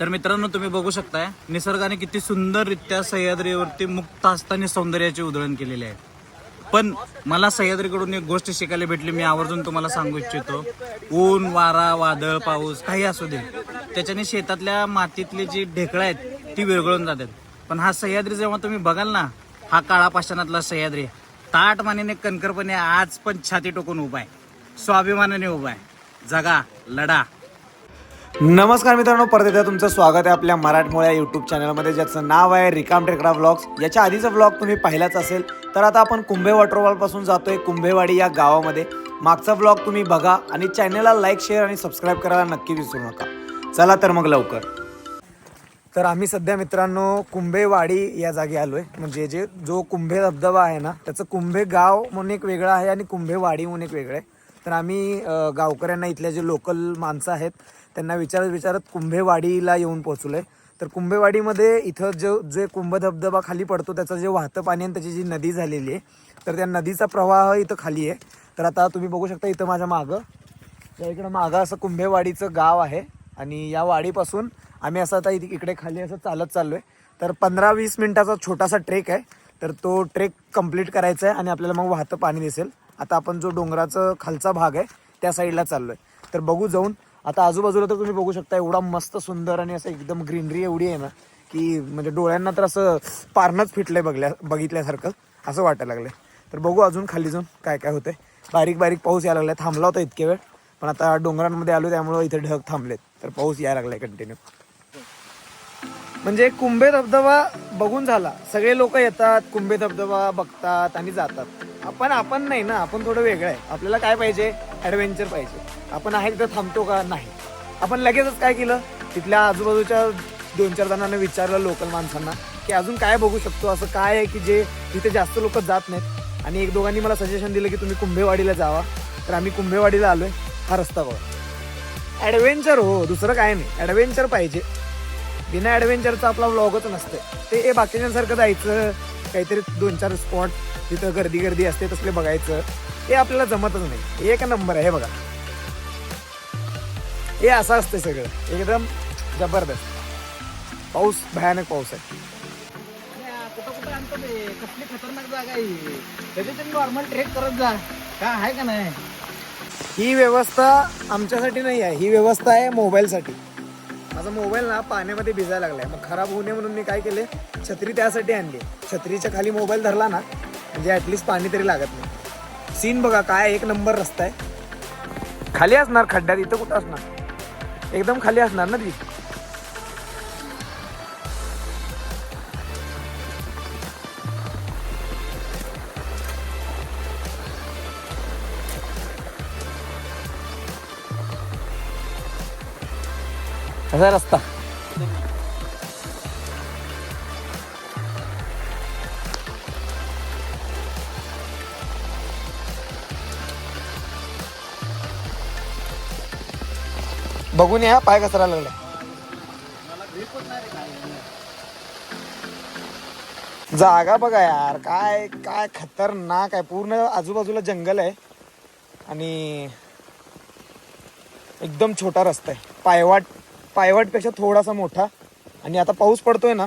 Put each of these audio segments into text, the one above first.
तर मित्रांनो तुम्ही बघू शकताय निसर्गाने किती सुंदररित्या सह्याद्रीवरती मुक्त असताना सौंदर्याचे उधळण केलेले आहे. पण मला सह्याद्रीकडून एक गोष्ट शिकायला भेटली मी आवर्जून तुम्हाला सांगू इच्छितो. ऊन वारा वादळ पाऊस काही असू दे. त्याच्याने शेतातल्या मातीतली जी ढेकळं आहेत ती विरघळून जातात. पण हा सह्याद्री जेव्हा तुम्ही बघाल ना हा काळा पाषाणातला सह्याद्री ताट मानेने कणकरपणे आज पण छाती टोकून उभा आहे. स्वाभिमानाने उभा आहे. जगा लढा. नमस्कार मित्रांनो परत एकदा तुमचं स्वागत आहे आपल्या मराठमोळ्या यूट्यूब चॅनलमध्ये ज्याचं नाव आहे रिकाम टेकडा व्लॉग्स याच्या आधीचा व्लॉग तुम्ही पाहिलाच असेल तर आता आपण कुंभे वॉटरफॉलपासून जातोय कुंभेवाडी या गावामध्ये. मागचा व्लॉग तुम्ही बघा आणि चॅनलला लाईक शेअर आणि सबस्क्राईब करायला नक्की विसरू नका. चला तर मग लवकर. तर आम्ही सध्या मित्रांनो कुंभेवाडी या जागी आलोय. म्हणजे जे जो कुंभे धबधबा आहे ना त्याचं कुंभे गाव म्हणून एक वेगळं आहे आणि कुंभेवाडी म्हणून एक वेगळं आहे. तर आम्ही गावकऱ्यांना इथल्या जे लोकल माणसं आहेत त्यांना विचारत विचारत कुंभेवाडीला येऊन पोहोचलोय. तर कुंभेवाडीमध्ये इथं जो जे कुंभ धबधबा खाली पडतो त्याचं जे वाहतं पाणी आणि त्याची जी नदी झालेली आहे तर त्या नदीचा प्रवाह इथं खाली आहे. तर आता तुम्ही बघू शकता इथं माझ्या मागं. या इकडं मागं असं कुंभेवाडीचं गाव आहे. आणि या वाडीपासून आम्ही असं आता इकडे खाली असं चालत चाललोय. तर पंधरा वीस मिनटाचा छोटासा ट्रेक आहे. तर तो ट्रेक कंप्लीट करायचा आहे आणि आपल्याला मग वाहतं पाणी दिसेल. आता आपण जो डोंगराचं खालचा भाग आहे त्या साईडला चाललोय. तर बघू जाऊन आता आजूबाजूला तर तुम्ही बघू शकता एवढा मस्त सुंदर आणि असं एकदम ग्रीनरी एवढी आहे ना की म्हणजे डोळ्यांना तर असं पारणंच फिटलंय बघल्या बघितल्यासारखं असं वाटायला लागलंय. तर बघू अजून खाली जाऊन काय काय होतंय. बारीक बारीक पाऊस यायला लागलाय थांबला होता इतके वेळ पण आता डोंगरांमध्ये आलो त्यामुळे इथे ढग थांबलेत. तर पाऊस यायला लागलाय कंटिन्यू म्हणजे कुंभे धबधबा बघून झाला. सगळे लोक येतात कुंभे धबधबा बघतात आणि जातात. आपण आपण नाही ना आपण थोडं वेगळं आहे. आपल्याला काय पाहिजे? ॲडव्हेंचर पाहिजे. आपण आहे तिथं थांबतो का? नाही. आपण लगेचच काय केलं? तिथल्या आजूबाजूच्या दोन चार जणांना विचारलं लोकल माणसांना की अजून काय बघू शकतो? असं काय आहे की जे तिथे जास्त लोक जात नाहीत? आणि एक दोघांनी मला सजेशन दिलं की तुम्ही कुंभेवाडीला जावा. तर आम्ही कुंभेवाडीला आलोय. हा रस्ता बघा. ॲडव्हेंचर हो दुसरं काय नाही. ॲडव्हेंचर पाहिजे. बिना ॲडव्हेंचरचा आपला व्लॉगच नसते ते हे बाकीच्यांसारखं जायचं. काहीतरी दोन चार स्पॉट तिथं गर्दी गर्दी असते तसले बघायचं. हे आपल्याला जमतच नाही. एक नंबर आहे हे बघा. हे असं असतं सगळं. एकदम जबरदस्त. पाऊस भयानक पाऊस आहे. कुठं कुठं आणतो ते? कसली खतरनाक जागा आहे त्याच्यात नॉर्मल ट्रेक करत जा. काय आहे का नाही? ही व्यवस्था आमच्यासाठी नाही आहे. ही व्यवस्था आहे मोबाईलसाठी. माझा मोबाईल ना पाण्यामध्ये भिजायला लागलाय. मग खराब होऊ नये म्हणून मी काय केले छत्री त्यासाठी आणली. छत्रीच्या खाली मोबाईल धरला ना म्हणजे ॲटलिस्ट पाणी तरी लागत नाही. सीन बघा काय एक नंबर रस्ता आहे. खाली असणार खड्ड्यात. इथं कुठं असणार? एकदम खाली असणार ना ती. असा रस्ता. बघून या पाय कचरा लागला जागा बघा यार काय काय खतरनाक आहे. पूर्ण आजूबाजूला जंगल आहे. आणि एकदम छोटा रस्ता आहे. पायवाट पायवाटपेक्षा थोडासा मोठा. आणि आता पाऊस पडतोय ना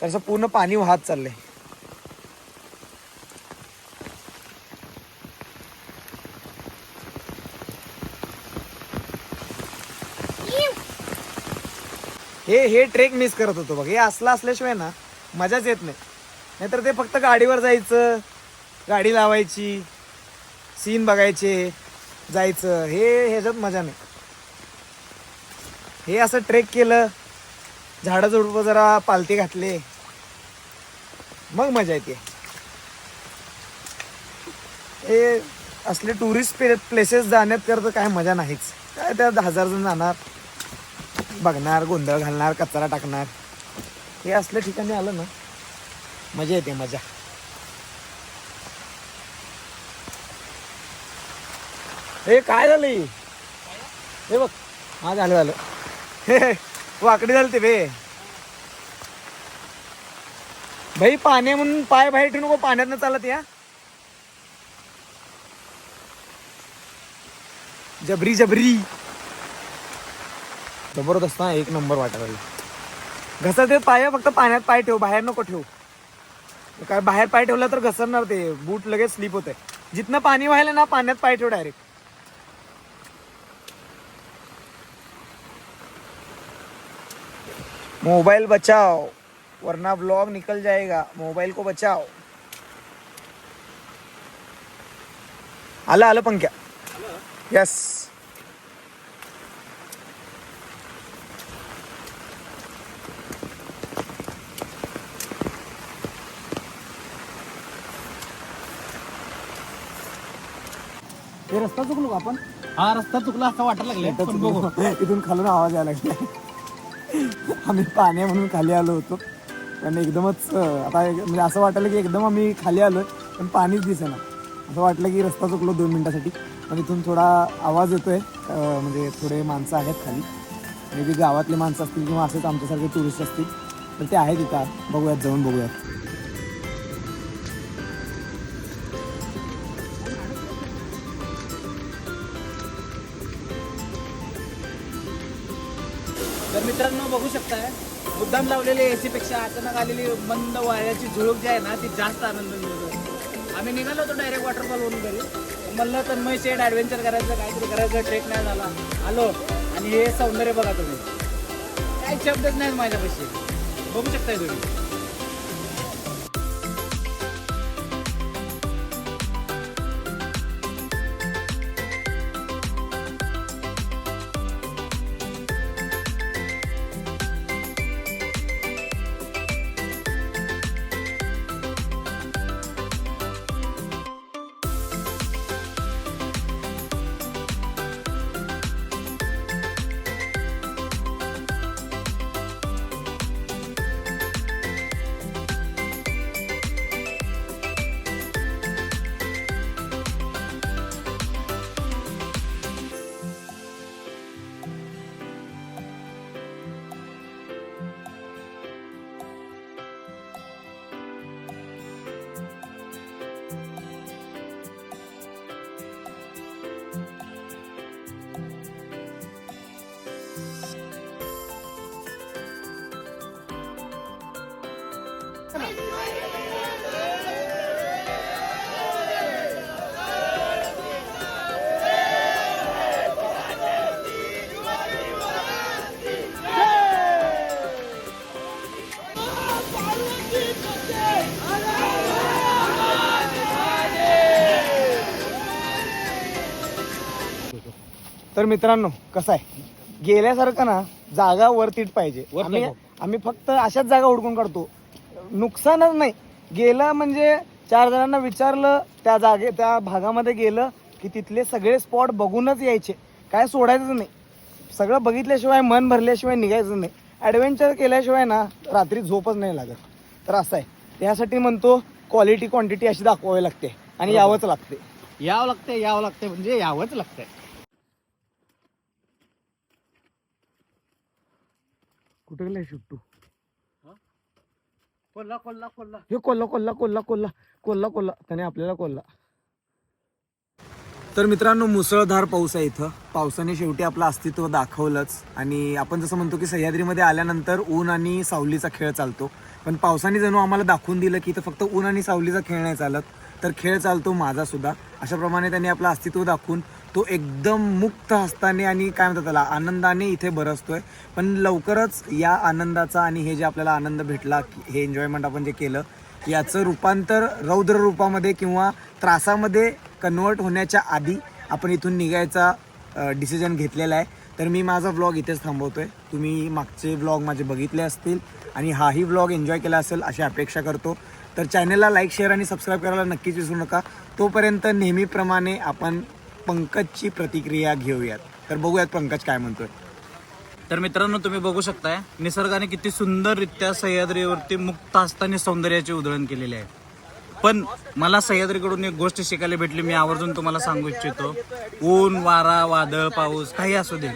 तर असं पूर्ण पाणी वाहत चाललंय. हे हे ट्रेक मिस करत होतो बघ. हे असलं असल्याशिवाय ना मजाच येत नाही. नाहीतर ते फक्त गाडीवर जायचं गाडी लावायची सीन बघायचे जायचं. हे ह्याच्यात मजा नाही. हे असं ट्रेक केलं झाडं झुडपं जरा पालती घातले मग मजा येते. हे असले टुरिस्ट प्लेसेस जाण्यात करता काय मजा नाहीच. काय त्या हजार जण जाणार? बघणार गोंधळ घालणार कचरा टाकणार. हे असल्या ठिकाणी आलं ना मजा येते मजा. हे काय झालं? हे? बघ हा झालं झालं. हे, वाकडी झाली ते बे. भाई पाणी म्हणून पाय बाहेर ठेवू नको पाण्यात चालत या. जबरी जबरी. ज़बरदस्त हा एक नंबर वाटायला घसरते पाय, फक्त पाण्यात पाय ठेव, बाहेर नको ठेव. काय बाहेर पाय ठेवला तर घसरणार ते, बूट लगेच स्लिप होते. जिथनं पाणी व्हायला ना, पाण्यात पाय ठेव डायरेक्ट मोबाइल बचाओ वरना ब्लॉग निकल जाएगा. मोबाइल को बचाओ आलं आलं पंख्या. यस हे रस्ता चुकलो का आपण? हा रस्ता चुकला असं वाटायला लागले पण बघू. इथून खालून आवाज यायला लागला आम्ही पाण्या म्हणून खाली आलो होतो. पण एकदमच आता म्हणजे असं वाटलं की एकदम आम्ही खाली आलो पण पाणीच दिसेना. असं वाटलं की रस्ता चुकलो दोन मिनिटासाठी. पण इथून थोडा आवाज येतोय. म्हणजे थोडे माणसं आहेत खाली. आणि ती गावातली माणसं असतील किंवा असेच आमच्यासारखे टुरिस्ट असतील तर ते आहेत इथं. बघूयात जाऊन बघूयात. मित्रांनो बघू शकताय मुद्दाम लावलेले एसी पेक्षा अचानक आलेली मंद वाऱ्याची झुळूक जी आहे ना ती जास्त आनंद मिळतो. आम्ही निघालो होतो डायरेक्ट वॉटरफॉल वरून घरी. म्हणलं तन्मय शेड ॲडव्हेंचर करायचं काहीतरी करायचं ट्रेक नाही झाला. आलो. आणि हे सौंदर्य बघा तुम्ही. काही शब्दच नाहीत माझ्यापाशी. बघू शकताय तुम्ही. तर मित्रांनो कसं आहे? गेल्यासारखं ना जागा वरतीट पाहिजे. आम्ही फक्त अशाच जागा हुडकून काढतो. नुकसानच नाही. गेलं म्हणजे चार जणांना विचारलं त्या जागे त्या भागामध्ये गेलं की तिथले सगळे स्पॉट बघूनच यायचे. काय सोडायचं नाही. सगळं बघितल्याशिवाय मन भरल्याशिवाय निघायचं नाही. ॲडव्हेंचर केल्याशिवाय ना रात्री झोपच नाही लागत. तर असं आहे. त्यासाठी म्हणतो क्वालिटी क्वांटिटी अशी दाखवावी लागते. आणि यावंच लागते. यावं लागतंय यावं लागतंय म्हणजे यावंच लागतंय कुठे गेलाय शुट्टू? कोल्हा कोल्हा कोल्हा. हे कोल्हा कोल्हा कोल्हा कोल्हा कोल्हा कोल्हा. त्याने आपल्याला कोल्हा. तर मित्रांनो मुसळधार पाऊस आहे इथं. पावसाने शेवटी आपलं अस्तित्व दाखवलंच. आणि आपण जसं म्हणतो की सह्याद्रीमध्ये आल्यानंतर ऊन आणि सावलीचा खेळ चालतो. पण पावसाने जणू आम्हाला दाखवून दिलं की इथं फक्त ऊन आणि सावलीचा खेळ नाही चालत. तर खेळ चालतो माझा सुद्धा. अशाप्रमाणे त्यांनी आपलं अस्तित्व दाखवून तो एकदम मुक्त हस्ताने आणि काय म्हणतात त्याला आनंदाने इथे बरसतोय. पण लवकरच या आनंदाचा आणि हे जे आपल्याला आनंद भेटला हे एन्जॉयमेंट आपण जे केलं याचं रूपांतर रौद्र रूपामध्ये किंवा त्रासामध्ये कन्वर्ट होण्याच्या आधी आपण इथून निघायचा डिसिजन घेतलेला आहे. तर मी माझा व्लॉग इथेच थांबवतोय. तुम्ही मागचे व्लॉग माझे बघितले असतील आणि हाही व्लॉग एन्जॉय केला असेल अशी अपेक्षा करतो. तर चॅनलला लाईक शेअर आणि सबस्क्राईब करायला नक्कीच विसरू नका. तोपर्यंत नेहमीप्रमाणे आपण पंकजची प्रतिक्रिया घेऊयात. तर बघूयात पंकज काय म्हणतोय. तर मित्रांनो तुम्ही बघू शकताय निसर्गाने किती सुंदररित्या सह्याद्रीवरती मुक्त असताना सौंदर्याचे उधळण केलेले आहे. पण मला सह्याद्रीकडून एक गोष्ट शिकायला भेटली मी आवर्जून तुम्हाला सांगू इच्छितो. ऊन वारा वादळ पाऊस काही असू दे.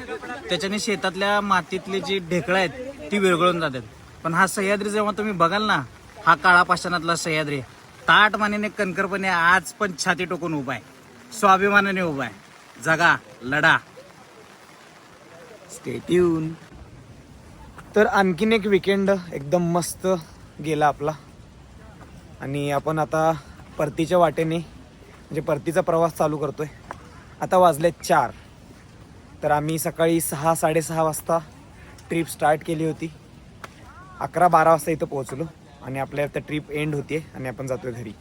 त्याच्याने शेतातल्या मातीतले जी ढेकळं आहेत ती विरघळून जातात. पण हा सह्याद्री जेव्हा तुम्ही बघाल ना हा काळा पाषाणातला सह्याद्री ताट मानेने कणकरपणे आज पण छाती टोकून उभा आहे. स्वाभिमानाने उभा आहे. जगा लढा. स्टेट्यून तर आणखीन एक विकेंड एकदम मस्त गेला आपला. आणि आपण आता परतीच्या वाटेने म्हणजे परतीचा प्रवास चालू करतोय. आता वाजले चार. तर आम्ही सकाळी सहा साडेसहा वाजता ट्रिप स्टार्ट केली होती. अकरा बारा वाजता इथं पोहोचलो. आणि आपल्या आता ट्रिप एंड होते आणि आपण जातोय घरी.